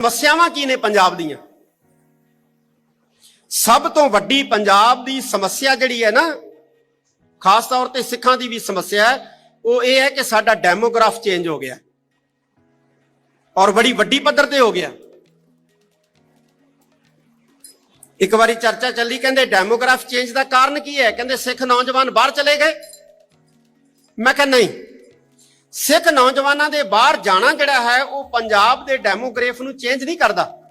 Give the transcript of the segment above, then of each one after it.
ਸਮੱਸਿਆਵਾਂ ਕੀ ਨੇ ਪੰਜਾਬ ਦੀਆਂ? ਸਭ ਤੋਂ ਵੱਡੀ ਪੰਜਾਬ ਦੀ ਸਮੱਸਿਆ ਜਿਹੜੀ ਹੈ ਨਾ, ਖਾਸ ਤੌਰ ਤੇ ਸਿੱਖਾਂ ਦੀ ਵੀ ਸਮੱਸਿਆ ਹੈ, ਉਹ ਇਹ ਹੈ ਕਿ ਸਾਡਾ ਡੈਮੋਗ੍ਰਾਫ ਚੇਂਜ ਹੋ ਗਿਆ। ਔਰ ਬੜੀ ਵੱਡੀ ਪੱਧਰ ਤੇ ਹੋ ਗਿਆ। ਇੱਕ ਵਾਰੀ ਚਰਚਾ ਚੱਲੀ, ਕਹਿੰਦੇ ਡੈਮੋਗ੍ਰਾਫ ਚੇਂਜ ਦਾ ਕਾਰਨ ਕੀ ਹੈ? ਕਹਿੰਦੇ ਸਿੱਖ ਨੌਜਵਾਨ ਬਾਹਰ ਚਲੇ ਗਏ। ਮੈਂ ਕਿਹਾ ਨਹੀਂ। ਸਿੱਖ ਨੌਜਵਾਨਾਂ ਦੇ ਬਾਹਰ ਜਾਣਾ ਜਿਹੜਾ ਹੈ, ਉਹ ਪੰਜਾਬ ਦੇ ਡੈਮੋਗ੍ਰਾਫ ਨੂੰ ਚੇਂਜ ਨਹੀਂ ਕਰਦਾ।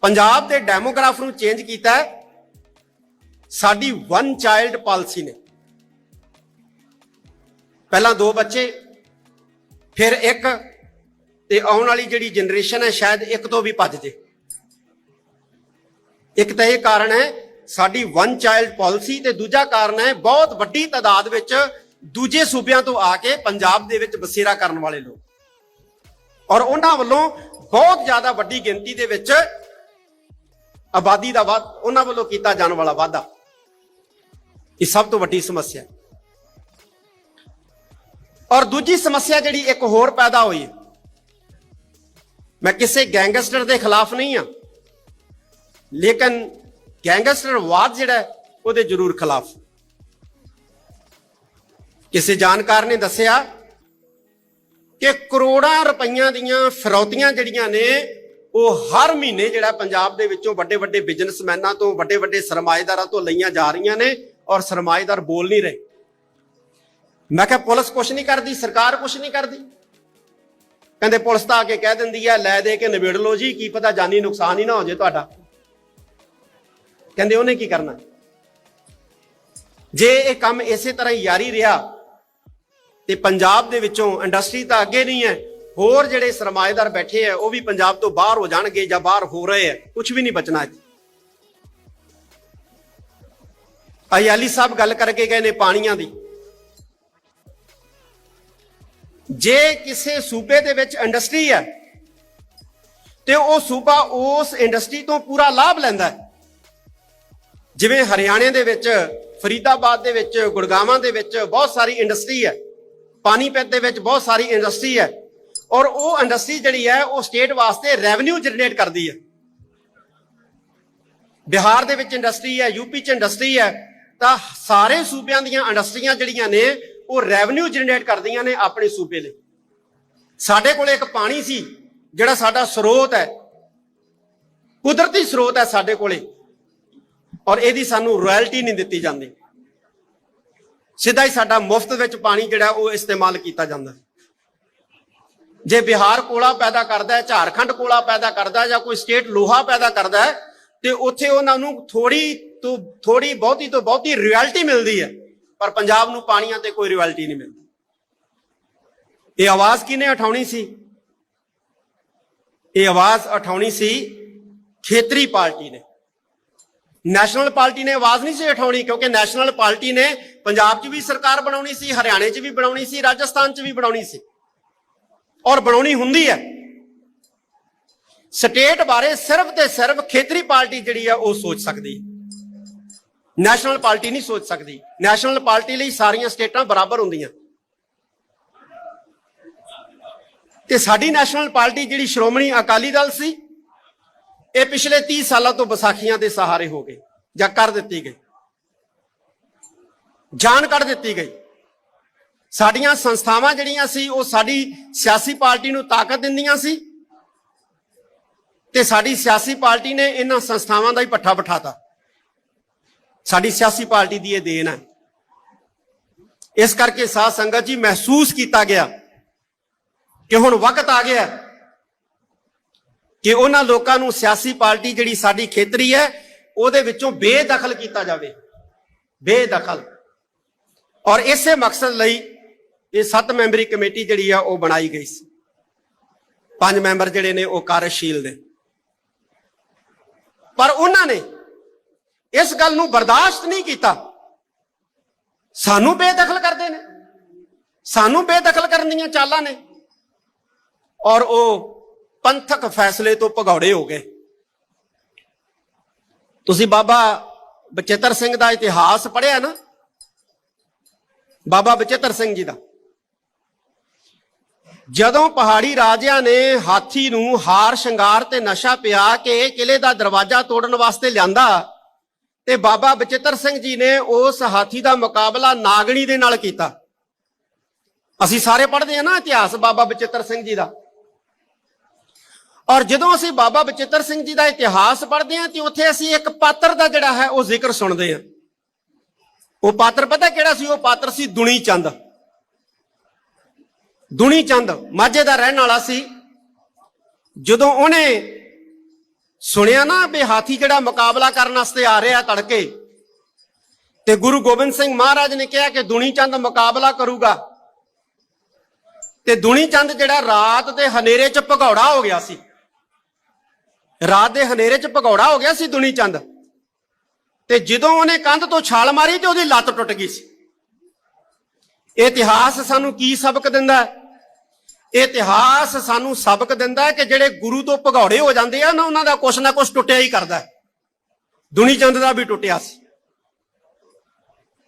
ਪੰਜਾਬ ਦੇ ਡੈਮੋਗ੍ਰਾਫ ਨੂੰ ਚੇਂਜ ਕੀਤਾ ਹੈ। ਸਾਡੀ ਵਨ ਚਾਈਲਡ ਪਾਲਿਸੀ ਨੇ। ਪਹਿਲਾਂ ਦੋ ਬੱਚੇ, ਫਿਰ ਇੱਕ, ਤੇ ਆਉਣ ਵਾਲੀ ਜਿਹੜੀ ਜਨਰੇਸ਼ਨ ਹੈ, ਸ਼ਾਇਦ ਇੱਕ ਤੋਂ ਵੀ ਭੱਜ ਜੇ। ਇੱਕ ਤਾਂ ਇਹ ਕਾਰਨ ਹੈ, ਸਾਡੀ ਵਨ ਚਾਈਲਡ ਪਾਲਿਸੀ ਤੇ ਦੂਜਾ ਕਾਰਨ ਹੈ, ਬਹੁਤ ਵੱਡੀ ਤਾਦਾਦ ਵਿੱਚ ਦੂਜੇ ਸੂਬਿਆਂ ਤੋਂ ਆ ਕੇ ਪੰਜਾਬ ਦੇ ਵਿੱਚ ਬਸੇਰਾ ਕਰਨ ਵਾਲੇ ਲੋਕ। ਔਰ ਉਹਨਾਂ ਵੱਲੋਂ ਬਹੁਤ ਜ਼ਿਆਦਾ ਵੱਡੀ ਗਿਣਤੀ ਦੇ ਵਿੱਚ ਆਬਾਦੀ ਦਾ ਵਾਧ, ਉਹਨਾਂ ਵੱਲੋਂ ਕੀਤਾ ਜਾਣ ਵਾਲਾ ਵਾਧਾ। ਇਹ ਸਭ ਤੋਂ ਵੱਡੀ ਸਮੱਸਿਆ ਔਰ ਦੂਜੀ ਸਮੱਸਿਆ ਜਿਹੜੀ ਇੱਕ ਹੋਰ ਪੈਦਾ ਹੋਈ ਹੈ। ਮੈਂ ਕਿਸੇ ਗੈਂਗਸਟਰ ਦੇ ਖਿਲਾਫ ਨਹੀਂ ਆ ਲੇਕਿਨ ਗੈਂਗਸਟਰ ਵਾਦ ਜਿਹੜਾ ਉਹਦੇ ਜ਼ਰੂਰ ਖਿਲਾਫ। ਕਿਸੇ ਜਾਣਕਾਰ ਨੇ ਦੱਸਿਆ ਕਿ ਕਰੋੜਾਂ ਰੁਪਈਆਂ ਦੀਆਂ ਫਿਰੌਤੀਆਂ ਜਿਹੜੀਆਂ ਨੇ, ਉਹ ਹਰ ਮਹੀਨੇ ਜਿਹੜਾ ਪੰਜਾਬ ਦੇ ਵਿੱਚੋਂ ਵੱਡੇ ਵੱਡੇ ਬਿਜ਼ਨਸਮੈਨਾਂ ਤੋਂ, ਵੱਡੇ ਵੱਡੇ ਸਰਮਾਏਦਾਰਾਂ ਤੋਂ ਲਈਆਂ ਜਾ ਰਹੀਆਂ ਨੇ ਔਰ ਸਰਮਾਏਦਾਰ ਬੋਲ ਨਹੀਂ ਰਹੇ। ਮੈਂ ਕਿਹਾ, ਪੁਲਿਸ ਕੁਛ ਨਹੀਂ ਕਰਦੀ, ਸਰਕਾਰ ਕੁਛ ਨਹੀਂ ਕਰਦੀ? ਕਹਿੰਦੇ, ਪੁਲਿਸ ਤਾਂ ਆ ਕੇ ਕਹਿ ਦਿੰਦੀ ਹੈ, ਲੈ ਦੇ ਕੇ ਨਿਬੇੜ ਲਓ ਜੀ, ਕੀ ਪਤਾ ਜਾਨੀ ਨੁਕਸਾਨ ਹੀ ਨਾ ਹੋ ਜੇ ਤੁਹਾਡਾ। ਕਹਿੰਦੇ, ਉਹਨੇ ਕੀ ਕਰਨਾ? ਜੇ ਇਹ ਕੰਮ ਇਸੇ ਤਰ੍ਹਾਂ ਹੀ ਜਾਰੀ ਰਿਹਾ ਤੇ ਪੰਜਾਬ ਦੇ ਵਿੱਚੋਂ ਇੰਡਸਟਰੀ ਤਾਂ ਅੱਗੇ ਨਹੀਂ ਹੈ, ਹੋਰ ਜਿਹੜੇ ਸਰਮਾਏਦਾਰ ਬੈਠੇ ਆ, ਉਹ ਵੀ ਪੰਜਾਬ ਤੋਂ ਬਾਹਰ ਹੋ ਜਾਣਗੇ ਜਾਂ ਬਾਹਰ ਹੋ ਰਹੇ ਆ ਕੁਝ ਵੀ ਨਹੀਂ ਬਚਣਾ ਇੱਥੇ। ਅਯਾਲੀ ਸਾਹਿਬ ਗੱਲ ਕਰਕੇ ਗਏ ਨੇ ਪਾਣੀਆਂ ਦੀ। ਜੇ ਕਿਸੇ ਸੂਬੇ ਦੇ ਵਿੱਚ ਇੰਡਸਟਰੀ ਹੈ, ਤੇ ਉਹ ਸੂਬਾ ਉਸ ਇੰਡਸਟਰੀ ਤੋਂ ਪੂਰਾ ਲਾਭ ਲੈਂਦਾ ਹੈ। ਜਿਵੇਂ ਹਰਿਆਣੇ ਦੇ ਵਿੱਚ, ਫਰੀਦਾਬਾਦ ਦੇ ਵਿੱਚ, ਗੁੜਗਾਵਾਂ ਦੇ ਵਿੱਚ ਬਹੁਤ ਸਾਰੀ ਇੰਡਸਟਰੀ ਹੈ। ਪਾਣੀਪਤ ਦੇ ਵਿੱਚ ਬਹੁਤ ਸਾਰੀ ਇੰਡਸਟਰੀ ਹੈ। ਔਰ ਉਹ ਇੰਡਸਟਰੀ ਜਿਹੜੀ ਹੈ, ਉਹ ਸਟੇਟ ਵਾਸਤੇ ਰੈਵਨਿਊ ਜਨਰੇਟ ਕਰਦੀ ਹੈ। ਬਿਹਾਰ ਦੇ ਵਿੱਚ ਇੰਡਸਟਰੀ ਹੈ ਯੂਪੀ 'ਚ ਇੰਡਸਟਰੀ ਹੈ, ਤਾਂ ਸਾਰੇ ਸੂਬਿਆਂ ਦੀਆਂ ਇੰਡਸਟਰੀਆਂ ਜਿਹੜੀਆਂ ਨੇ, ਉਹ ਰੈਵਨਿਊ ਜਨਰੇਟ ਕਰਦੀਆਂ ਨੇ ਆਪਣੇ ਸੂਬੇ ਲਈ। ਸਾਡੇ ਕੋਲ ਇੱਕ ਪਾਣੀ ਸੀ, ਜਿਹੜਾ ਸਾਡਾ ਸਰੋਤ ਹੈ। ਕੁਦਰਤੀ ਸਰੋਤ ਹੈ ਸਾਡੇ ਕੋਲੇ। ਔਰ ਇਹਦੀ ਸਾਨੂੰ ਰਾਇਲਟੀ ਨਹੀਂ ਦਿੱਤੀ ਜਾਂਦੀ। ਸਿੱਧਾ ਹੀ ਸਾਡਾ ਮੁਫਤ ਵਿੱਚ ਪਾਣੀ ਜਿਹੜਾ ਉਹ ਇਸਤੇਮਾਲ ਕੀਤਾ ਜਾਂਦਾ ਜੇ ਬਿਹਾਰ ਕੋਲਾ ਪੈਦਾ ਕਰਦਾ ਹੈ, ਝਾਰਖੰਡ ਕੋਲਾ ਪੈਦਾ ਕਰਦਾ ਜਾਂ ਕੋਈ ਸਟੇਟ ਲੋਹਾ ਪੈਦਾ ਕਰਦਾ ਹੈ, ਤੇ ਉੱਥੇ ਉਹਨਾਂ ਨੂੰ ਥੋੜੀ ਤੋਂ ਥੋੜੀ ਬਹੁਤੀ ਤੋਂ ਬਹੁਤੀ ਰਾਇਲਟੀ ਮਿਲਦੀ ਹੈ, ਪਰ ਪੰਜਾਬ ਨੂੰ ਪਾਣੀਆਂ ਤੇ ਕੋਈ ਰਾਇਲਟੀ ਨਹੀਂ ਮਿਲਦੀ। ਇਹ ਆਵਾਜ਼ ਕਿਹਨੇ ਉਠਾਉਣੀ ਸੀ? ਇਹ ਆਵਾਜ਼ ਉਠਾਉਣੀ ਸੀ ਖੇਤਰੀ ਪਾਰਟੀ ਨੇ। ਨੈਸ਼ਨਲ ਪਾਰਟੀ ਨੇ ਆਵਾਜ਼ ਨਹੀਂ ਸੀ ਉਠਾਉਣੀ, ਕਿਉਂਕਿ ਨੈਸ਼ਨਲ ਪਾਰਟੀ ਨੇ ਪੰਜਾਬ 'ਚ ਵੀ ਸਰਕਾਰ ਬਣਾਉਣੀ ਸੀ, ਹਰਿਆਣੇ 'ਚ ਵੀ ਬਣਾਉਣੀ ਸੀ, ਰਾਜਸਥਾਨ 'ਚ ਵੀ ਬਣਾਉਣੀ ਸੀ। ਔਰ ਬਣਾਉਣੀ ਹੁੰਦੀ ਹੈ। ਸਟੇਟ ਬਾਰੇ ਸਿਰਫ ਤੇ ਸਿਰਫ ਖੇਤਰੀ ਪਾਰਟੀ ਜਿਹੜੀ ਆ ਉਹ ਸੋਚ ਸਕਦੀ ਨੈਸ਼ਨਲ ਪਾਰਟੀ ਨਹੀਂ ਸੋਚ ਸਕਦੀ। ਨੈਸ਼ਨਲ ਪਾਰਟੀ ਲਈ ਸਾਰੀਆਂ ਸਟੇਟਾਂ ਬਰਾਬਰ ਹੁੰਦੀਆਂ। ਤੇ ਸਾਡੀ ਨੈਸ਼ਨਲ ਪਾਰਟੀ ਜਿਹੜੀ ਸ਼੍ਰੋਮਣੀ ਅਕਾਲੀ ਦਲ ਸੀ, ਇਹ ਪਿਛਲੇ 30 ਸਾਲਾਂ ਤੋਂ ਵਿਸਾਖੀਆਂ ਦੇ ਸਹਾਰੇ ਹੋ ਗਏ ਜਾਂ ਕਰ ਦਿੱਤੀ ਗਈ। ਜਾਨ ਕੱਢ ਦਿੱਤੀ ਗਈ। ਸਾਡੀਆਂ ਸੰਸਥਾਵਾਂ ਜਿਹੜੀਆਂ ਸੀ, ਉਹ ਸਾਡੀ ਸਿਆਸੀ ਪਾਰਟੀ ਨੂੰ ਤਾਕਤ ਦਿੰਦੀਆਂ ਸੀ ਤੇ ਸਾਡੀ ਸਿਆਸੀ ਪਾਰਟੀ ਨੇ ਇਹਨਾਂ ਸੰਸਥਾਵਾਂ ਦਾ ਹੀ ਪੱਠਾ ਬਿਠਾਤਾ। ਸਾਡੀ ਸਿਆਸੀ ਪਾਰਟੀ ਦੀ ਇਹ ਦੇਣ ਹੈ। ਇਸ ਕਰਕੇ ਸਾਧ ਸੰਗਤ ਜੀ ਮਹਿਸੂਸ ਕੀਤਾ ਗਿਆ ਕਿ ਹੁਣ ਵਕਤ ਆ ਗਿਆ ਕਿ ਉਹਨਾਂ ਲੋਕਾਂ ਨੂੰ ਸਿਆਸੀ ਪਾਰਟੀ ਜਿਹੜੀ ਸਾਡੀ ਖੇਤਰੀ ਹੈ, ਉਹਦੇ ਵਿੱਚੋਂ ਬੇਦਖਲ ਕੀਤਾ ਜਾਵੇ। ਬੇਦਖਲ। ਔਰ ਇਸੇ ਮਕਸਦ ਲਈ ਇਹ ਸੱਤ ਮੈਂਬਰੀ ਕਮੇਟੀ ਜਿਹੜੀ ਆ ਉਹ ਬਣਾਈ ਗਈ ਸੀ। ਪੰਜ ਮੈਂਬਰ ਜਿਹੜੇ ਨੇ ਉਹ ਕਾਰਜਸ਼ੀਲ ਨੇ। ਪਰ ਉਹਨਾਂ ਨੇ ਇਸ ਗੱਲ ਨੂੰ ਬਰਦਾਸ਼ਤ ਨਹੀਂ ਕੀਤਾ। ਸਾਨੂੰ ਬੇਦਖਲ ਕਰਦੇ ਨੇ। ਸਾਨੂੰ ਬੇਦਖਲ ਕਰਨ ਦੀਆਂ ਚਾਲਾਂ ਨੇ। ਔਰ ਉਹ ਪੰਥਕ ਫੈਸਲੇ ਤੋਂ ਭਗੌੜੇ ਹੋ ਗਏ। ਤੁਸੀਂ ਬਾਬਾ ਬਚਿੱਤਰ ਸਿੰਘ ਦਾ ਇਤਿਹਾਸ ਪੜ੍ਹਿਆ ਨਾ? ਬਾਬਾ ਬਚਿੱਤਰ ਸਿੰਘ ਜੀ ਦਾ। ਜਦੋਂ ਪਹਾੜੀ ਰਾਜਿਆਂ ਨੇ ਹਾਥੀ ਨੂੰ ਹਾਰ, ਸ਼ਿੰਗਾਰ ਤੇ ਨਸ਼ਾ ਪਿਆ ਕੇ ਕਿਲੇ ਦਾ ਦਰਵਾਜ਼ਾ ਤੋੜਨ ਵਾਸਤੇ ਲਿਆਂਦਾ ਤੇ ਬਾਬਾ ਬਚਿੱਤਰ ਸਿੰਘ ਜੀ ਨੇ ਉਸ ਹਾਥੀ ਦਾ ਮੁਕਾਬਲਾ ਨਾਗਣੀ ਦੇ ਨਾਲ ਕੀਤਾ। ਅਸੀਂ ਸਾਰੇ ਪੜ੍ਹਦੇ ਹਾਂ ਨਾ ਇਤਿਹਾਸ ਬਾਬਾ ਬਚਿੱਤਰ ਸਿੰਘ ਜੀ ਦਾ। ਔਰ ਜਦੋਂ ਅਸੀਂ ਬਾਬਾ ਬਚਿੱਤਰ ਸਿੰਘ ਜੀ ਦਾ ਇਤਿਹਾਸ ਪੜ੍ਹਦੇ ਹਾਂ ਤੇ ਉੱਥੇ ਅਸੀਂ ਇੱਕ ਪਾਤਰ ਦਾ ਜਿਹੜਾ ਹੈ ਉਹ ਜ਼ਿਕਰ ਸੁਣਦੇ ਹਾਂ। ਉਹ ਪਾਤਰ ਪਤਾ ਕਿਹੜਾ ਸੀ? ਉਹ ਪਾਤਰ ਸੀ ਦੁਣੀ ਚੰਦ। ਦੁਣੀ ਚੰਦ ਮਾਝੇ ਦਾ ਰਹਿਣ ਵਾਲਾ ਸੀ। ਜਦੋਂ ਉਹਨੇ ਸੁਣਿਆ ਨਾ ਵੀ ਹਾਥੀ ਜਿਹੜਾ ਮੁਕਾਬਲਾ ਕਰਨ ਵਾਸਤੇ ਆ ਰਿਹਾ ਤੜਕੇ, ਤੇ ਗੁਰੂ ਗੋਬਿੰਦ ਸਿੰਘ ਮਹਾਰਾਜ ਨੇ ਕਿਹਾ ਕਿ ਦੁਨੀ ਚੰਦ ਮੁਕਾਬਲਾ ਕਰੂਗਾ। ਤੇ ਦੁਨੀ ਚੰਦ ਜਿਹੜਾ ਰਾਤ ਦੇ ਹਨੇਰੇ 'ਚ ਭਗੌੜਾ ਹੋ ਗਿਆ ਸੀ। ਰਾਤ ਦੇ ਹਨੇਰੇ 'ਚ ਭਗੌੜਾ ਹੋ ਗਿਆ ਸੀ ਦੁਨੀ ਚੰਦ। ਤੇ ਜਦੋਂ ਉਹਨੇ ਕੰਧ ਤੋਂ ਛਾਲ ਮਾਰੀ ਤੇ ਉਹਦੀ ਲੱਤ ਟੁੱਟ ਗਈ ਸੀ। ਇਹ ਇਤਿਹਾਸ ਸਾਨੂੰ ਕੀ ਸਬਕ ਦਿੰਦਾ ਹੈ? ਇਹ ਇਤਿਹਾਸ ਸਾਨੂੰ ਸਬਕ ਦਿੰਦਾ ਹੈ ਕਿ ਜਿਹੜੇ ਗੁਰੂ ਤੋਂ ਭਗੌੜੇ ਹੋ ਜਾਂਦੇ ਆ ਨਾ, ਉਹਨਾਂ ਦਾ ਕੁਛ ਨਾ ਕੁਛ ਟੁੱਟਿਆ ਹੀ ਕਰਦਾ ਹੈ। ਦੁਨੀ ਚੰਦ ਦਾ ਵੀ ਟੁੱਟਿਆ ਸੀ।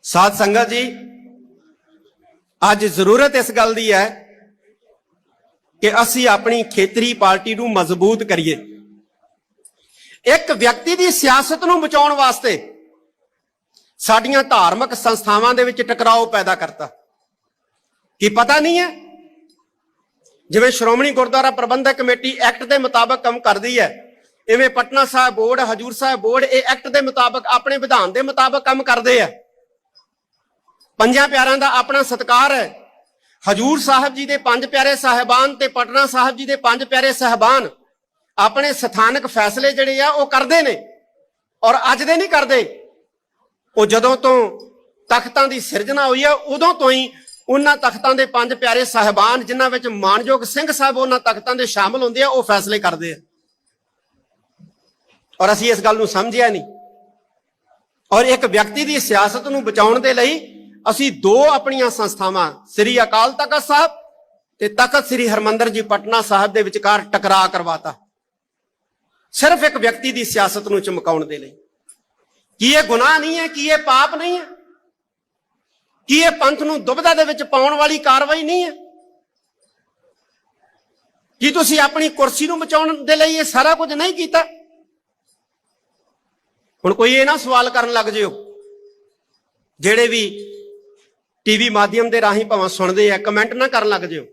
ਸਾਧ ਸੰਗਤ ਜੀ, ਅੱਜ ਜ਼ਰੂਰਤ ਇਸ ਗੱਲ ਦੀ ਹੈ ਕਿ ਅਸੀਂ ਆਪਣੀ ਖੇਤਰੀ ਪਾਰਟੀ ਨੂੰ ਮਜ਼ਬੂਤ ਕਰੀਏ। ਇੱਕ ਵਿਅਕਤੀ ਦੀ ਸਿਆਸਤ ਨੂੰ ਬਚਾਉਣ ਵਾਸਤੇ ਸਾਡੀਆਂ ਧਾਰਮਿਕ ਸੰਸਥਾਵਾਂ ਦੇ ਵਿੱਚ ਟਕਰਾਓ ਪੈਦਾ ਕਰਤਾ। ਕੀ ਪਤਾ ਨਹੀਂ ਹੈ? ਜਿਵੇਂ ਸ਼੍ਰੋਮਣੀ ਗੁਰਦੁਆਰਾ ਪ੍ਰਬੰਧਕ ਕਮੇਟੀ ਐਕਟ ਦੇ ਮੁਤਾਬਕ ਕੰਮ ਕਰਦੀ ਹੈ, ਇਵੇਂ ਪਟਨਾ ਸਾਹਿਬ ਬੋਰਡ, ਹਜੂਰ ਸਾਹਿਬ ਬੋਰਡ ਇਹ ਐਕਟ ਦੇ ਮੁਤਾਬਕ ਆਪਣੇ ਵਿਧਾਨ ਦੇ ਮੁਤਾਬਕ ਕੰਮ ਕਰਦੇ ਆ। ਪੰਜਾਂ ਪਿਆਰਾਂ ਦਾ ਆਪਣਾ ਸਤਕਾਰ ਹੈ। ਹਜੂਰ ਸਾਹਿਬ ਜੀ ਦੇ ਪੰਜ ਪਿਆਰੇ ਸਾਹਿਬਾਨ ਤੇ ਪਟਨਾ ਸਾਹਿਬ ਜੀ ਦੇ ਪੰਜ ਪਿਆਰੇ ਸਾਹਿਬਾਨ ਆਪਣੇ ਸਥਾਨਕ ਫੈਸਲੇ ਜਿਹੜੇ ਆ ਉਹ ਕਰਦੇ ਨੇ ਔਰ ਅੱਜ ਦੇ ਨਹੀਂ ਕਰਦੇ। ਉਹ ਜਦੋਂ ਤੋਂ ਤਖਤਾਂ ਦੀ ਸਿਰਜਣਾ ਹੋਈ ਆ, ਉਦੋਂ ਤੋਂ ਹੀ ਉਹਨਾਂ ਤਖਤਾਂ ਦੇ ਪੰਜ ਪਿਆਰੇ ਸਾਹਿਬਾਨ, ਜਿਨ੍ਹਾਂ ਵਿੱਚ ਮਾਨਯੋਗ ਸਿੰਘ ਸਾਹਿਬ ਉਹਨਾਂ ਤਖਤਾਂ ਦੇ ਸ਼ਾਮਲ ਹੁੰਦੇ ਆ, ਉਹ ਫੈਸਲੇ ਕਰਦੇ ਆ। ਔਰ ਅਸੀਂ ਇਸ ਗੱਲ ਨੂੰ ਸਮਝਿਆ ਨਹੀਂ। ਔਰ ਇੱਕ ਵਿਅਕਤੀ ਦੀ ਸਿਆਸਤ ਨੂੰ ਬਚਾਉਣ ਦੇ ਲਈ ਅਸੀਂ ਦੋ ਆਪਣੀਆਂ ਸੰਸਥਾਵਾਂ, ਸ੍ਰੀ ਅਕਾਲ ਤਖਤ ਸਾਹਿਬ ਤੇ ਤਖਤ ਸ੍ਰੀ ਹਰਮੰਦਰ ਜੀ ਪਟਨਾ ਸਾਹਿਬ ਦੇ ਵਿਚਕਾਰ ਟਕਰਾਅ ਕਰਵਾਤਾ। ਸਿਰਫ ਇੱਕ ਵਿਅਕਤੀ ਦੀ ਸਿਆਸਤ ਨੂੰ ਚਮਕਾਉਣ ਦੇ ਲਈ। ਕੀ ਇਹ ਗੁਨਾਹ ਨਹੀਂ ਹੈ? ਕੀ ਇਹ ਪਾਪ ਨਹੀਂ ਹੈ? ਕੀ ਇਹ ਪੰਥ ਨੂੰ ਦੁਬਿਧਾ ਦੇ ਵਿੱਚ ਪਾਉਣ ਵਾਲੀ ਕਾਰਵਾਈ ਨਹੀਂ ਹੈ? ਕੀ ਤੁਸੀਂ ਆਪਣੀ ਕੁਰਸੀ ਨੂੰ ਬਚਾਉਣ ਦੇ ਲਈ ਇਹ ਸਾਰਾ ਕੁਝ ਨਹੀਂ ਕੀਤਾ? ਹੁਣ ਕੋਈ ਇਹ ਨਾ ਸਵਾਲ ਕਰਨ ਲੱਗ ਜਿਓ। ਜਿਹੜੇ ਵੀ ਟੀਵੀ ਮਾਧਿਅਮ ਦੇ ਰਾਹੀਂ ਭਾਵੇਂ ਸੁਣਦੇ ਆ ਕਮੈਂਟ ਨਾ ਕਰਨ ਲੱਗ ਜਿਓ।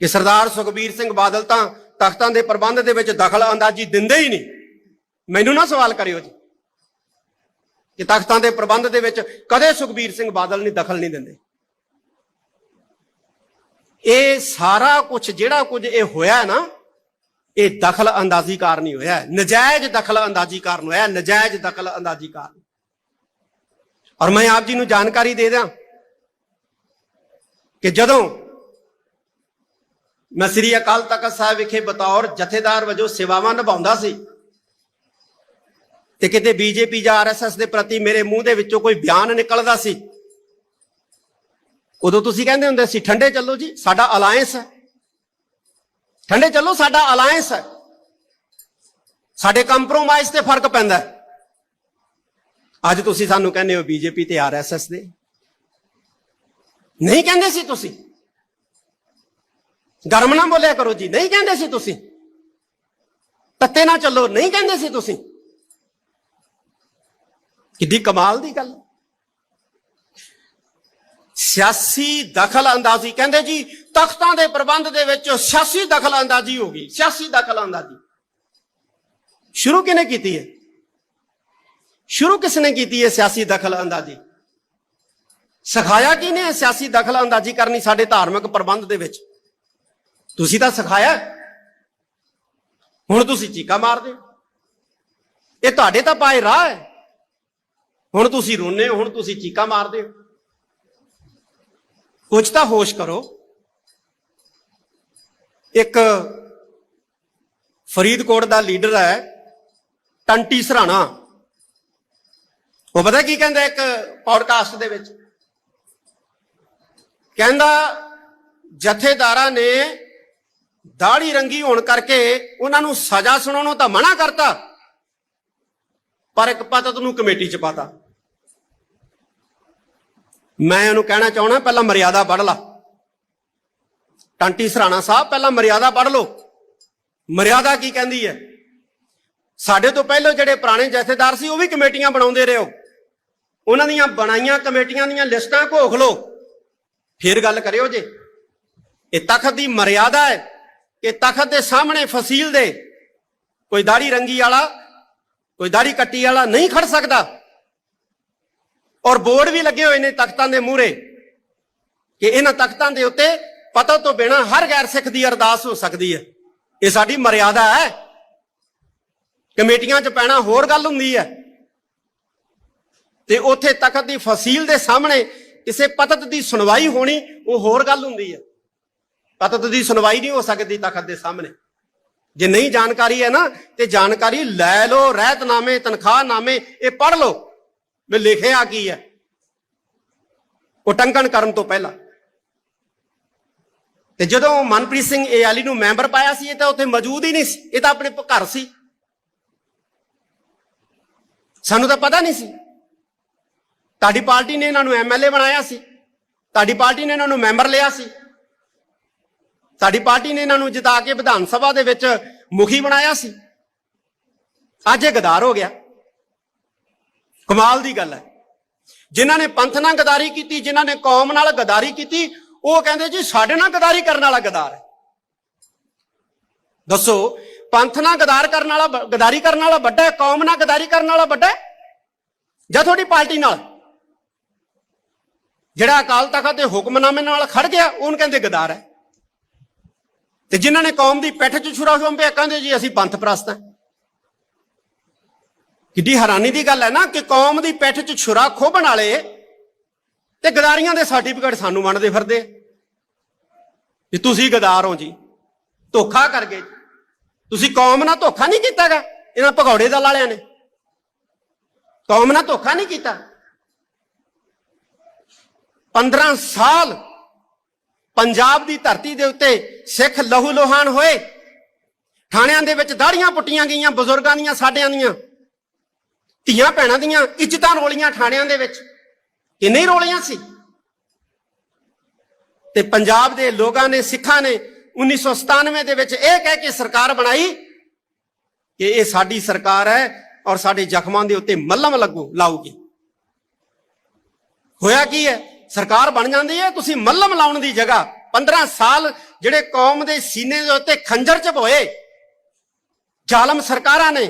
ਕਿ ਸਰਦਾਰ ਸੁਖਬੀਰ ਸਿੰਘ ਬਾਦਲ ਤਾਂ ਤਖਤਾਂ ਦੇ ਪ੍ਰਬੰਧ ਦੇ ਵਿੱਚ ਦਖਲ ਅੰਦਾਜ਼ੀ ਦਿੰਦੇ ਹੀ ਨਹੀਂ। ਮੈਨੂੰ ਨਾ ਸਵਾਲ ਕਰਿਓ ਜੀ। ਕਿ ਤਖਤਾਂ ਦੇ ਪ੍ਰਬੰਧ ਦੇ ਵਿੱਚ ਕਦੇ ਸੁਖਬੀਰ ਸਿੰਘ ਬਾਦਲ ਨਹੀਂ ਦਖਲ ਨਹੀਂ ਦਿੰਦੇ ਇਹ ਸਾਰਾ ਕੁਝ ਜਿਹੜਾ ਕੁਝ ਇਹ ਹੋਇਆ ਨਾ ਇਹ ਦਖਲ ਅੰਦਾਜ਼ੀ ਕਾਰਨ ਹੀ ਹੋਇਆ ਹੈ। ਨਜਾਇਜ਼ ਦਖਲ ਅੰਦਾਜ਼ੀ ਕਾਰਨ ਹੋਇਆ ਹੈ, ਨਜਾਇਜ਼ ਦਖਲ ਅੰਦਾਜ਼ੀ ਕਾਰਨ ਔਰ ਮੈਂ ਆਪ ਜੀ ਨੂੰ ਜਾਣਕਾਰੀ ਦੇ ਦਿਆਂ ਕਿ ਜਦੋਂ ਮੈਂ ਸ੍ਰੀ ਅਕਾਲ ਤਖਤ ਸਾਹਿਬ ਵਿਖੇ ਬਤੌਰ ਜਥੇਦਾਰ ਵਜੋਂ ਸੇਵਾਵਾਂ ਨਿਭਾਉਂਦਾ ਸੀ ਤੇ ਕਿਤੇ ਬੀਜੇਪੀ ਜਾਂ ਆਰਐਸਐਸ ਦੇ ਪ੍ਰਤੀ ਮੇਰੇ ਮੂੰਹ ਦੇ ਵਿੱਚੋਂ ਕੋਈ ਬਿਆਨ ਨਿਕਲਦਾ ਸੀ? ਉਦੋਂ ਤੁਸੀਂ ਕਹਿੰਦੇ ਹੁੰਦੇ ਸੀ, ਠੰਡੇ ਚੱਲੋ ਜੀ, ਸਾਡਾ ਅਲਾਈਅੰਸ ਹੈ। ਠੰਡੇ ਚੱਲੋ, ਸਾਡਾ ਅਲਾਈਅੰਸ ਹੈ। ਸਾਡੇ ਕੰਪਰੋਮਾਈਜ਼ ਤੇ ਫ਼ਰਕ ਪੈਂਦਾ ਅੱਜ ਤੁਸੀਂ ਸਾਨੂੰ ਕਹਿੰਦੇ ਹੋ ਬੀਜੇਪੀ ਤੇ ਆਰਐਸਐਸ ਦੇ। ਨਹੀਂ ਕਹਿੰਦੇ ਸੀ ਤੁਸੀਂ। ਗਰਮ ਨਾ ਬੋਲਿਆ ਕਰੋ ਜੀ, ਨਹੀਂ ਕਹਿੰਦੇ ਸੀ ਤੁਸੀਂ। ਤੱਤੇ ਨਾ ਚੱਲੋ, ਨਹੀਂ ਕਹਿੰਦੇ ਸੀ ਤੁਸੀਂ। ਕਿੱਡੀ ਕਮਾਲ ਦੀ ਗੱਲ। ਸਿਆਸੀ ਦਖਲ ਅੰਦਾਜ਼ੀ ਕਹਿੰਦੇ ਜੀ, ਤਖਤਾਂ ਦੇ ਪ੍ਰਬੰਧ ਦੇ ਵਿੱਚ ਸਿਆਸੀ ਦਖਲ ਅੰਦਾਜ਼ੀ ਹੋ ਗਈ, ਸਿਆਸੀ ਦਖਲ ਅੰਦਾਜ਼ੀ ਸ਼ੁਰੂ ਕਿਨੇ ਕੀਤੀ ਹੈ? ਸ਼ੁਰੂ ਕਿਸ ਨੇ ਕੀਤੀ ਹੈ ਸਿਆਸੀ ਦਖਲ ਅੰਦਾਜ਼ੀ ਸਿਖਾਇਆ ਕਿਨੇ ਸਿਆਸੀ ਦਖਲ ਅੰਦਾਜ਼ੀ ਕਰਨੀ ਸਾਡੇ ਧਾਰਮਿਕ ਪ੍ਰਬੰਧ ਦੇ ਵਿੱਚ? ਤੁਸੀਂ ਤਾਂ ਸਿਖਾਇਆ ਹੁਣ ਤੁਸੀਂ ਚੀਕਾ ਮਾਰਦੇ ਹੋ। ਇਹ ਤੁਹਾਡੇ ਤਾਂ ਪਾਏ ਰਾਹ ਹੈ। ਹੁਣ ਤੁਸੀਂ ਰੋਨੇ ਹੋ, ਹੁਣ ਤੁਸੀਂ ਚੀਕਾ ਮਾਰਦੇ ਹੋ। ਕੁਝ ਤਾਂ ਹੋਸ਼ ਕਰੋ। ਇੱਕ ਫਰੀਦਕੋਟ ਦਾ ਲੀਡਰ ਹੈ, ਟੰਟੀ ਸਰਾਣਾ। ਉਹ ਪਤਾ ਕੀ ਕਹਿੰਦਾ ਇੱਕ ਪੌਡਕਾਸਟ ਦੇ ਵਿੱਚ? ਕਹਿੰਦਾ, ਜਥੇਦਾਰਾਂ ਨੇ ਦਾੜੀ ਰੰਗੀ ਹੋਣ ਕਰਕੇ ਉਹਨਾਂ ਨੂੰ ਸਜ਼ਾ ਸੁਣਾਉਣੋਂ ਤਾਂ ਮਨਾ ਕਰਤਾ। ਪਰ ਇੱਕ ਪਤਤ ਨੂੰ ਕਮੇਟੀ ਚ ਪਾਤਾ। ਮੈਂ ਉਹਨੂੰ ਕਹਿਣਾ ਚਾਹਣਾ ਪਹਿਲਾਂ ਮਰਿਆਦਾ ਪੜ ਲਾ। ਟੰਟੀ ਸਰਾਣਾ ਸਾਹਿਬ, ਪਹਿਲਾਂ ਮਰਿਆਦਾ ਪੜ੍ਹ ਲਓ। ਮਰਿਆਦਾ ਕੀ ਕਹਿੰਦੀ ਹੈ? ਸਾਡੇ ਤੋਂ ਪਹਿਲਾਂ ਜਿਹੜੇ ਪੁਰਾਣੇ ਜਥੇਦਾਰ ਸੀ, ਉਹ ਵੀ ਕਮੇਟੀਆਂ ਬਣਾਉਂਦੇ ਰਹੇ ਹੋ। ਉਹਨਾਂ ਦੀਆਂ ਬਣਾਈਆਂ ਕਮੇਟੀਆਂ ਦੀਆਂ ਲਿਸਟਾਂ ਘੋਖ ਲਓ। ਫਿਰ ਗੱਲ ਕਰਿਓ ਜੇ। ਇਹ ਤਖਤ ਦੀ ਮਰਿਆਦਾ ਹੈ ਕਿ ਤਖਤ ਦੇ ਸਾਹਮਣੇ ਫਸੀਲ ਦੇ ਕੋਈ ਦਾੜੀ ਰੰਗੀ ਵਾਲਾ ਕੋਈ ਦਾੜੀ ਕੱਟੀ ਵਾਲਾ ਨਹੀਂ ਖੜ ਸਕਦਾ। ਔਰ ਬੋਰਡ ਵੀ ਲੱਗੇ ਹੋਏ ਨੇ ਤਖਤਾਂ ਦੇ ਮੂਹਰੇ ਕਿ ਇਹਨਾਂ ਤਖਤਾਂ ਦੇ ਉੱਤੇ ਪਤਾ ਤੋਂ ਬਿਨਾ ਹਰ ਗੈਰ ਸਿੱਖ ਦੀ ਅਰਦਾਸ ਹੋ ਸਕਦੀ ਹੈ। ਇਹ ਸਾਡੀ ਮਰਿਆਦਾ ਹੈ। ਕਮੇਟੀਆਂ 'ਚ ਪੈਣਾ ਹੋਰ ਗੱਲ ਹੁੰਦੀ ਹੈ। ਤੇ ਉੱਥੇ ਤਖਤ ਦੀ ਫਸੀਲ ਦੇ ਸਾਹਮਣੇ ਕਿਸੇ ਪਤਤ ਦੀ ਸੁਣਵਾਈ ਹੋਣੀ, ਉਹ ਹੋਰ ਗੱਲ ਹੁੰਦੀ ਹੈ। ਪਤਤ ਦੀ ਸੁਣਵਾਈ ਨਹੀਂ ਹੋ ਸਕਦੀ ਤਖਤ ਦੇ ਸਾਹਮਣੇ। ਜੇ ਨਹੀਂ ਜਾਣਕਾਰੀ ਹੈ ਨਾ, ਤੇ ਜਾਣਕਾਰੀ ਲੈ ਲਓ, ਰਹਿਤਨਾਮੇ, ਤਨਖਾਹਨਾਮੇ, ਇਹ ਪੜ੍ਹ ਲਓ। ਵੀ ਲਿਖਿਆ ਕੀ ਹੈ? ਉਟੰਕਣ ਕਰਨ ਤੋਂ ਪਹਿਲਾਂ। ਤੇ ਜਦੋਂ ਮਨਪ੍ਰੀਤ ਸਿੰਘ ਏ ਏਆਲੀ ਨੂੰ ਮੈਂਬਰ ਪਾਇਆ ਸੀ, ਇਹ ਤਾਂ ਉੱਥੇ ਮੌਜੂਦ ਹੀ ਨਹੀਂ ਸੀ। ਇਹ ਤਾਂ ਆਪਣੇ ਘਰ ਸੀ। ਸਾਨੂੰ ਤਾਂ ਪਤਾ ਨਹੀਂ ਸੀ। ਤੁਹਾਡੀ ਪਾਰਟੀ ਨੇ ਇਹਨਾਂ ਨੂੰ ਐਮਐਲਏ ਬਣਾਇਆ ਸੀ। ਤੁਹਾਡੀ ਪਾਰਟੀ ਨੇ ਇਹਨਾਂ ਨੂੰ ਮੈਂਬਰ ਲਿਆ ਸੀ। ਸਾਡੀ ਪਾਰਟੀ ਨੇ ਇਹਨਾਂ ਨੂੰ ਜਿਤਾ ਕੇ ਵਿਧਾਨ ਸਭਾ ਦੇ ਵਿੱਚ ਮੁਖੀ ਬਣਾਇਆ ਸੀ। ਅੱਜ ਇਹ ਗਦਾਰ ਹੋ ਗਿਆ। ਕਮਾਲ ਦੀ ਗੱਲ ਹੈ। ਜਿਨ੍ਹਾਂ ਨੇ ਪੰਥ ਨਾਲ ਗਦਾਰੀ ਕੀਤੀ, ਜਿਨ੍ਹਾਂ ਨੇ ਕੌਮ ਨਾਲ ਗਦਾਰੀ ਕੀਤੀ, ਉਹ ਕਹਿੰਦੇ ਜੀ ਸਾਡੇ ਨਾਲ ਗਦਾਰੀ ਕਰਨ ਵਾਲਾ ਗਦਾਰ ਹੈ। ਦੱਸੋ, ਪੰਥ ਨਾਲ ਗਦਾਰ ਕਰਨ ਵਾਲਾ ਗਦਾਰੀ ਕਰਨ ਵਾਲਾ ਵੱਡਾ ਹੈ, ਕੌਮ ਨਾਲ ਗਦਾਰੀ ਕਰਨ ਵਾਲਾ ਵੱਡਾ ਹੈ? ਜਾਂ ਤੁਹਾਡੀ ਪਾਰਟੀ ਨਾਲ? ਜਿਹੜਾ ਅਕਾਲ ਤਖਤ ਦੇ ਹੁਕਮਨਾਮੇ ਨਾਲ ਖੜ ਗਿਆ, ਉਹਨੂੰ ਕਹਿੰਦੇ ਗਦਾਰ ਹੈ। ਤੇ ਜਿਨ੍ਹਾਂ ਨੇ ਕੌਮ ਦੀ ਪਿੱਠ 'ਚ ਛੁਰਾ ਛੁੰਬਿਆ ਕਹਿੰਦੇ ਜੀ ਅਸੀਂ ਪੰਥ ਪ੍ਰਸਤ ਹਾਂ। ਕਿੱਡੀ ਹੈਰਾਨੀ ਦੀ ਗੱਲ ਹੈ ਨਾ ਕਿ ਕੌਮ ਦੀ ਪਿੱਠ 'ਚ ਛੁਰਾ ਖੋਭਣ ਵਾਲੇ ਤੇ ਗਦਾਰੀਆਂ ਦੇ ਸਰਟੀਫਿਕੇਟ ਸਾਨੂੰ ਵੰਡਦੇ ਫਿਰਦੇ। ਆ। ਕਿ ਤੁਸੀਂ ਗਦਾਰ ਹੋ ਜੀ, ਧੋਖਾ ਕਰ ਗਏ ਤੁਸੀਂ ਕੌਮ ਨਾਲ ਧੋਖਾ ਨਹੀਂ ਕੀਤਾਗਾ ਇਹਨਾਂ ਭਗੌੜੇ ਦਲ ਵਾਲਿਆਂ ਨੇ। ਕੌਮ ਨਾਲ ਧੋਖਾ ਨਹੀਂ ਕੀਤਾ। 15 ਸਾਲ ਪੰਜਾਬ ਦੀ ਧਰਤੀ ਦੇ ਉੱਤੇ ਸਿੱਖ ਲਹੂ ਲੋਹਾਨ ਹੋਏ, ਥਾਣਿਆਂ ਦੇ ਵਿੱਚ ਦਾੜੀਆਂ ਪੁੱਟੀਆਂ ਗਈਆਂ, ਬਜ਼ੁਰਗਾਂ ਦੀਆਂ, ਸਾਡਿਆਂ ਦੀਆਂ, ਧੀਆਂ ਭੈਣਾਂ ਦੀਆਂ ਇੱਜ਼ਤਾਂ ਰੋਲੀਆਂ ਥਾਣਿਆਂ ਦੇ ਵਿੱਚ। ਕਿ ਨਹੀਂ ਰੋਲੀਆਂ ਸੀ? ਤੇ ਪੰਜਾਬ ਦੇ ਲੋਕਾਂ ਨੇ, ਸਿੱਖਾਂ ਨੇ 1997 ਦੇ ਵਿੱਚ ਇਹ ਕਹਿ ਕੇ ਸਰਕਾਰ ਬਣਾਈ ਕਿ ਇਹ ਸਾਡੀ ਸਰਕਾਰ ਹੈ ਔਰ ਸਾਡੇ ਜ਼ਖਮਾਂ ਦੇ ਉੱਤੇ ਮੱਲਮ ਲੱਗੂ, ਲਾਊਗੀ। ਹੋਇਆ ਕੀ ਹੈ? ਸਰਕਾਰ ਬਣ ਜਾਂਦੀ ਹੈ, ਤੁਸੀਂ ਮੱਲਮ ਲਾਉਣ ਦੀ ਜਗ੍ਹਾ 15 ਸਾਲ ਜਿਹੜੇ ਕੌਮ ਦੇ ਸੀਨੇ ਦੇ ਉੱਤੇ ਖੰਜਰ ਚ ਚਪੋਏ ਜ਼ਾਲਮ ਸਰਕਾਰਾਂ ਨੇ,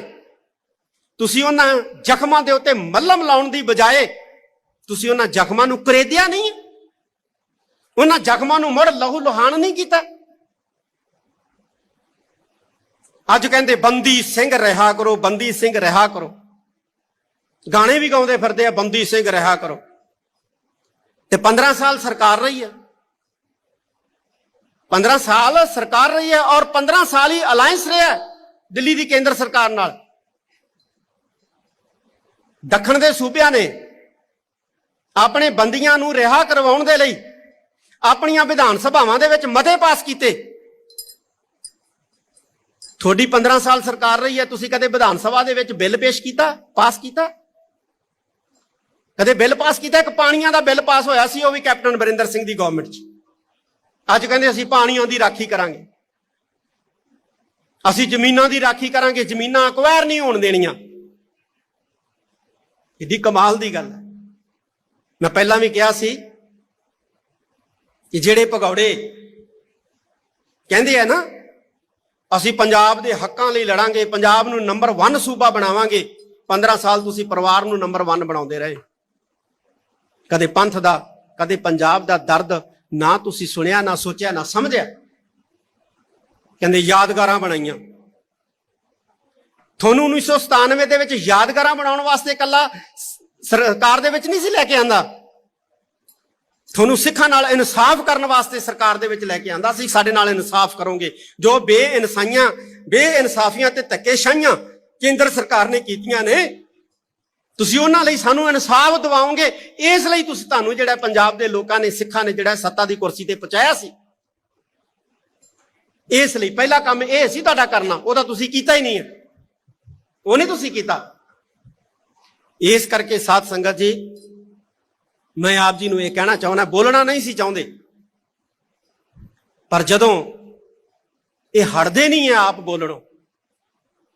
ਤੁਸੀਂ ਉਹਨਾਂ ਜ਼ਖਮਾਂ ਦੇ ਉੱਤੇ ਮੱਲਮ ਲਾਉਣ ਦੀ ਬਜਾਏ ਤੁਸੀਂ ਉਹਨਾਂ ਜ਼ਖਮਾਂ ਨੂੰ ਕਰੇਦਿਆ ਨਹੀਂ। ਉਹਨਾਂ ਜ਼ਖਮਾਂ ਨੂੰ ਮੁੜ ਲਹੂ ਲੋਹਾਨ ਨਹੀਂ ਕੀਤਾ। ਅੱਜ ਕਹਿੰਦੇ, ਬੰਦੀ ਸਿੰਘ ਰਿਹਾ ਕਰੋ, ਬੰਦੀ ਸਿੰਘ ਰਿਹਾ ਕਰੋ। ਗਾਣੇ ਵੀ ਗਾਉਂਦੇ ਫਿਰਦੇ ਆ, ਬੰਦੀ ਸਿੰਘ ਰਿਹਾ ਕਰੋ। ਤੇ 15 ਸਾਲ ਸਰਕਾਰ ਰਹੀ ਹੈ। 15 ਸਾਲ ਸਰਕਾਰ ਰਹੀ ਹੈ ਔਰ 15 ਸਾਲ ਹੀ ਅਲਾਈਅੰਸ ਰਿਹਾ ਦਿੱਲੀ ਦੀ ਕੇਂਦਰ ਸਰਕਾਰ ਨਾਲ। ਦੱਖਣ ਦੇ ਸੂਬਿਆਂ ਨੇ ਆਪਣੇ ਬੰਦੀਆਂ ਨੂੰ ਰਿਹਾ ਕਰਵਾਉਣ ਦੇ ਲਈ ਆਪਣੀਆਂ ਵਿਧਾਨ ਸਭਾਵਾਂ ਦੇ ਵਿੱਚ ਮਤੇ ਪਾਸ ਕੀਤੇ। ਤੁਹਾਡੀ 15 ਸਾਲ ਸਰਕਾਰ ਰਹੀ ਹੈ, ਤੁਸੀਂ ਕਦੇ ਵਿਧਾਨ ਸਭਾ ਦੇ ਵਿੱਚ ਬਿੱਲ ਪੇਸ਼ ਕੀਤਾ, ਪਾਸ ਕੀਤਾ? ਕਦੇ ਬਿੱਲ ਪਾਸ ਕੀਤਾ, ਇੱਕ ਪਾਣੀਆਂ ਦਾ ਬਿੱਲ ਪਾਸ ਹੋਇਆ ਸੀ, ਉਹ ਵੀ ਕੈਪਟਨ ਬਰਿੰਦਰ ਸਿੰਘ ਦੀ ਗਵਰਨਮੈਂਟ 'ਚ। ਅੱਜ ਕਹਿੰਦੇ ਅਸੀਂ ਪਾਣੀਆਂ ਦੀ ਰਾਖੀ ਕਰਾਂਗੇ। ਅਸੀਂ ਜ਼ਮੀਨਾਂ ਦੀ ਰਾਖੀ ਕਰਾਂਗੇ, ਜ਼ਮੀਨਾਂ ਅਕਵਾਇਰ ਨਹੀਂ ਹੋਣ ਦੇਣੀਆਂ। ਇਹਦੀ ਕਮਾਲ ਦੀ ਗੱਲ ਹੈ। ਮੈਂ ਪਹਿਲਾਂ ਵੀ ਕਿਹਾ ਸੀ ਕਿ ਜਿਹੜੇ ਭਗੌੜੇ ਕਹਿੰਦੇ ਆ ਨਾ, ਅਸੀਂ ਪੰਜਾਬ ਦੇ ਹੱਕਾਂ ਲਈ ਲੜਾਂਗੇ, ਪੰਜਾਬ ਨੂੰ ਨੰਬਰ 1 ਸੂਬਾ ਬਣਾਵਾਂਗੇ 15 ਸਾਲ ਤੁਸੀਂ ਪਰਿਵਾਰ ਨੂੰ ਨੰਬਰ 1 ਬਣਾਉਂਦੇ ਰਹੇ। ਕਦੇ ਪੰਥ ਦਾ, ਕਦੇ ਪੰਜਾਬ ਦਾ ਦਰਦ ਨਾ ਤੁਸੀਂ ਸੁਣਿਆ, ਨਾ ਸੋਚਿਆ, ਨਾ ਸਮਝਿਆ। ਕਹਿੰਦੇ ਯਾਦਗਾਰਾਂ ਬਣਾਈਆਂ। ਤੁਹਾਨੂੰ 1997 ਦੇ ਵਿੱਚ ਯਾਦਗਾਰਾਂ ਬਣਾਉਣ ਵਾਸਤੇ ਕੱਲਾ ਸਰਕਾਰ ਦੇ ਵਿੱਚ ਨਹੀਂ ਸੀ ਲੈ ਕੇ ਆਂਦਾ। ਤੁਹਾਨੂੰ ਸਿੱਖਾਂ ਨਾਲ ਇਨਸਾਫ ਕਰਨ ਵਾਸਤੇ ਸਰਕਾਰ ਦੇ ਵਿੱਚ ਲੈ ਕੇ ਆਂਦਾ ਸੀ, ਸਾਡੇ ਨਾਲ ਇਨਸਾਫ ਕਰੋਗੇ। ਜੋ ਬੇਇਨਸਾਈਆਂ, ਬੇਇਨਸਾਫੀਆਂ ਤੇ ਧੱਕੇਸ਼ਾਹੀਆਂ ਕੇਂਦਰ ਸਰਕਾਰ ਨੇ ਕੀਤੀਆਂ ਨੇ ਤੁਸੀਂ ਉਹਨਾਂ ਲਈ ਸਾਨੂੰ ਇਨਸਾਫ ਦਿਵਾਓਗੇ, ਇਸ ਲਈ ਤੁਸੀਂ ਤੁਹਾਨੂੰ ਜਿਹੜਾ ਪੰਜਾਬ ਦੇ ਲੋਕਾਂ ਨੇ, ਸਿੱਖਾਂ ਨੇ ਜਿਹੜਾ ਸੱਤਾ ਦੀ ਕੁਰਸੀ ਤੇ ਪਹੁੰਚਾਇਆ ਸੀ। ਇਸ ਲਈ ਪਹਿਲਾ ਕੰਮ ਇਹ ਸੀ ਤੁਹਾਡਾ ਕਰਨਾ ਉਹ ਤਾਂ ਤੁਸੀਂ ਕੀਤਾ ਹੀ ਨਹੀਂ ਹੈ। ਉਹ ਨਹੀਂ ਤੁਸੀਂ ਕੀਤਾ। ਇਸ ਕਰਕੇ ਸਾਧ ਸੰਗਤ ਜੀ, ਮੈਂ ਆਪ ਜੀ ਨੂੰ ਇਹ ਕਹਿਣਾ ਚਾਹੁੰਦਾ, ਬੋਲਣਾ ਨਹੀਂ ਸੀ ਚਾਹੁੰਦੇ। ਪਰ ਜਦੋਂ ਇਹ ਹਟਦੇ ਨਹੀਂ ਆ ਆਪ ਬੋਲਣੋਂ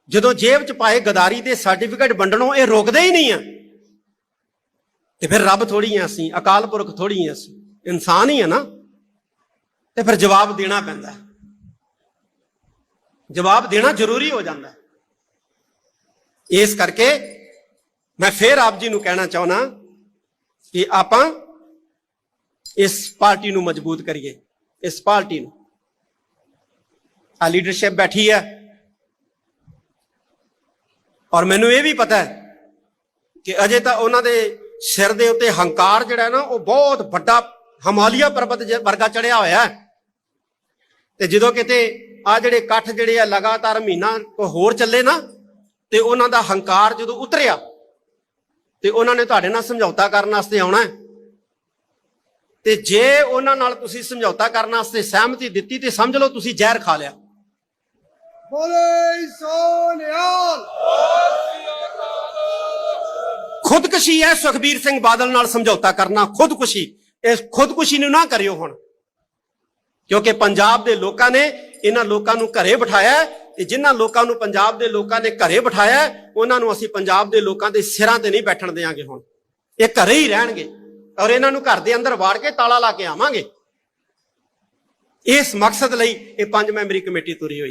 ਜਦੋਂ ਜੇਬ 'ਚ ਪਾਏ ਗਦਾਰੀ ਦੇ ਸਰਟੀਫਿਕੇਟ ਵੰਡਣੋਂ ਇਹ ਰੋਕਦੇ ਹੀ ਨਹੀਂ ਆ। ਤੇ ਫਿਰ ਰੱਬ ਥੋੜੀ ਆ ਅਸੀਂ, ਅਕਾਲ ਪੁਰਖ ਥੋੜੀ ਆ ਅਸੀਂ, ਇਨਸਾਨ ਹੀ ਆ ਨਾ। ਤੇ ਫਿਰ ਜਵਾਬ ਦੇਣਾ ਪੈਂਦਾ। ਜਵਾਬ ਦੇਣਾ ਜ਼ਰੂਰੀ ਹੋ ਜਾਂਦਾ। ਇਸ ਕਰਕੇ ਮੈਂ ਫੇਰ ਆਪ ਜੀ ਨੂੰ ਕਹਿਣਾ ਚਾਹੁੰਦਾ ਕਿ ਆਪਾਂ ਇਸ ਪਾਰਟੀ ਨੂੰ ਮਜ਼ਬੂਤ ਕਰੀਏ। ਇਸ ਪਾਰਟੀ ਨੂੰ। ਆ ਲੀਡਰਸ਼ਿਪ ਬੈਠੀ ਹੈ ਔਰ ਮੈਨੂੰ ਇਹ ਵੀ ਪਤਾ ਹੈ ਕਿ ਅਜੇ ਤਾਂ ਉਹਨਾਂ ਦੇ ਸਿਰ ਦੇ ਉੱਤੇ ਹੰਕਾਰ ਜਿਹੜਾ ਨਾ, ਉਹ ਬਹੁਤ ਵੱਡਾ ਹਿਮਾਲਿਆ ਪਰਬਤ ਜਿਹਾ ਵਰਗਾ ਚੜਿਆ ਹੋਇਆ ਹੈ। ਤੇ ਜਦੋਂ ਕਿਤੇ ਆ ਜਿਹੜੇ ਇਕੱਠ ਜਿਹੜੇ ਆ ਲਗਾਤਾਰ ਮਹੀਨਾ ਕੋ ਹੋਰ ਚੱਲੇ ਨਾ, ਤੇ ਉਹਨਾਂ ਦਾ ਹੰਕਾਰ ਜਦੋਂ ਉਤਰਿਆ, ਤੇ ਉਹਨਾਂ ਨੇ ਤੁਹਾਡੇ ਨਾਲ ਸਮਝੌਤਾ ਕਰਨ ਵਾਸਤੇ ਆਉਣਾ ਹੈ। ਤੇ ਜੇ ਉਹਨਾਂ ਨਾਲ ਤੁਸੀਂ ਸਮਝੌਤਾ ਕਰਨ ਵਾਸਤੇ ਸਹਿਮਤੀ ਦਿੱਤੀ, ਤੇ ਸਮਝ ਲਓ ਤੁਸੀਂ ਜ਼ਹਿਰ ਖਾ ਲਿਆ। ਬੋਲੇ ਸੋਨਿਆਲ। ਖੁਦਕੁਸ਼ੀ ਹੈ ਸੁਖਬੀਰ ਸਿੰਘ ਬਾਦਲ ਨਾਲ ਸਮਝੌਤਾ ਕਰਨਾ, ਖੁਦਕੁਸ਼ੀ। ਇਸ ਖੁਦਕੁਸ਼ੀ ਨੂੰ ਨਾ ਕਰਿਓ ਹੁਣ। ਕਿਉਂਕਿ ਪੰਜਾਬ ਦੇ ਲੋਕਾਂ ਨੇ ਇਹਨਾਂ ਲੋਕਾਂ ਨੂੰ ਘਰੇ ਬਿਠਾਇਆ ਤੇ ਜਿਨ੍ਹਾਂ ਲੋਕਾਂ ਨੂੰ ਪੰਜਾਬ ਦੇ ਲੋਕਾਂ ਨੇ ਘਰੇ ਬਿਠਾਇਆ ਉਹਨਾਂ ਨੂੰ ਅਸੀਂ ਪੰਜਾਬ ਦੇ ਲੋਕਾਂ ਦੇ ਸਿਰਾਂ ਤੇ ਨਹੀਂ ਬੈਠਣ ਦੇਵਾਂਗੇ ਹੁਣ। ਇਹ ਘਰੇ ਹੀ ਰਹਿਣਗੇ ਔਰ ਇਹਨਾਂ ਨੂੰ ਘਰ ਦੇ ਅੰਦਰ ਵਾੜ ਕੇ ਤਾਲਾ ਲਾ ਕੇ ਆਵਾਂਗੇ। ਇਸ ਮਕਸਦ ਲਈ ਇਹ ਪੰਜ ਮੈਂਬਰੀ ਕਮੇਟੀ ਤੁਰੀ ਹੋਈ।